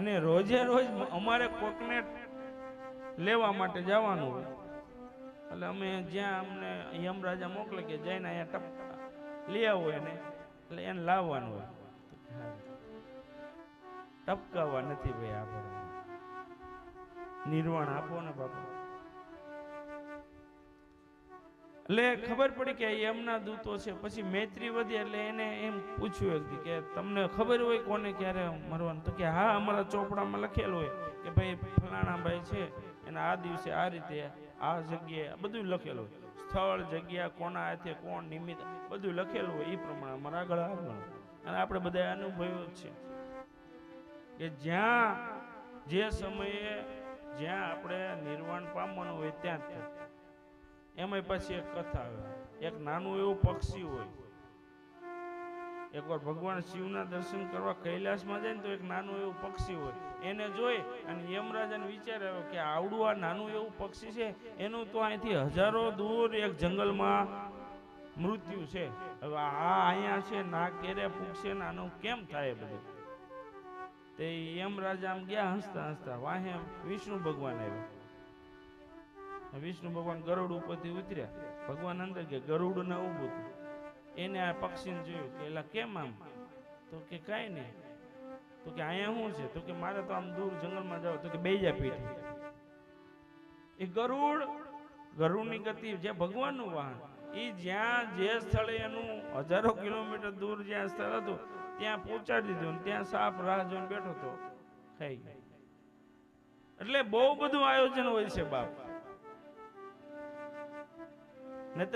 અને રોજે રોજ અમારે કોકને લેવા માટે જવાનું હોય. એટલે અમે જ્યાં અમને યમરાજા મોકલે કે જઈને અહીંયા ટપ લઈ આવો એને, એટલે એને લાવવાનું હોય. ટપકાવવા નથી ભાઈ આપણે નિર્વાણ આપો ને બાપા. એટલે ખબર પડી કે એમના દૂતો છે. પછી મૈત્રી વધી એટલે એને એમ પૂછ્યું કે તમને ખબર હોય કોને ક્યારે મરવાનું? તો કે હા, અમારા ચોપડામાં લખેલું હોય કે ભાઈ ફલાણાભાઈ છે, એના આ દિવસે આ રીતે આ જગ્યાએ બધું લખેલું હોય. સ્થળ, જગ્યા, કોના હાથે કોણ નિમિત્ત બધું લખેલું હોય એ પ્રમાણે અમારે આગળ આવવાનું અને આપણે બધા અનુભવ્યો છે કે જ્યાં જે સમયે જ્યાં આપણે નિર્વાણ પામવાનું હોય ત્યાં જ. એમાંય પછી એક કથા આવે. એક નાનું એવું પક્ષી હોય. એકવાર ભગવાન શિવના દર્શન કરવા કૈલાસમાં જાય ને તો એક નાનું એવું પક્ષી હોય. એને જોઈ અને યમરાજાને વિચાર આવ્યો કે આવડું આ નાનું એવું પક્ષી છે, એનું તો અહીંથી હજારો દૂર એક જંગલમાં મૃત્યુ છે. હવે આ અહીંયા છે, ના કેરે પૂછશે ને આનું કેમ થાય બધું? તે યમરાજા આમ ગયા હસતા હસતા, વાહે વિષ્ણુ ભગવાન આવ્યા. વિષ્ણુ ભગવાન ગરુડ ઉપરથી ઉતર્યા. ભગવાન અંદર કે ગરુડ ના હતું એને આ પક્ષીને જોયું કે, એલા, કેમ આમ? તો કે, કાંઈ નહીં. તો કે, અહીંયા શું છે? તો કે, મારે તો આમ દૂર જંગલમાં જાવ. તો કે બેજા પીઠ. એ ગરુડ, ગરુડની ગતિ જે ભગવાનનું વાહન એ જ્યાં જે સ્થળે એનું હજારો કિલોમીટર દૂર જ્યાં સ્થળ હતું, ત્યાં પહોંચાડી દીધું ત્યાં સાપ રાહ જોઈને બેઠો તો ખાઈ ગયો. એટલે બહુ બધું આયોજન હોય છે બાપ. Не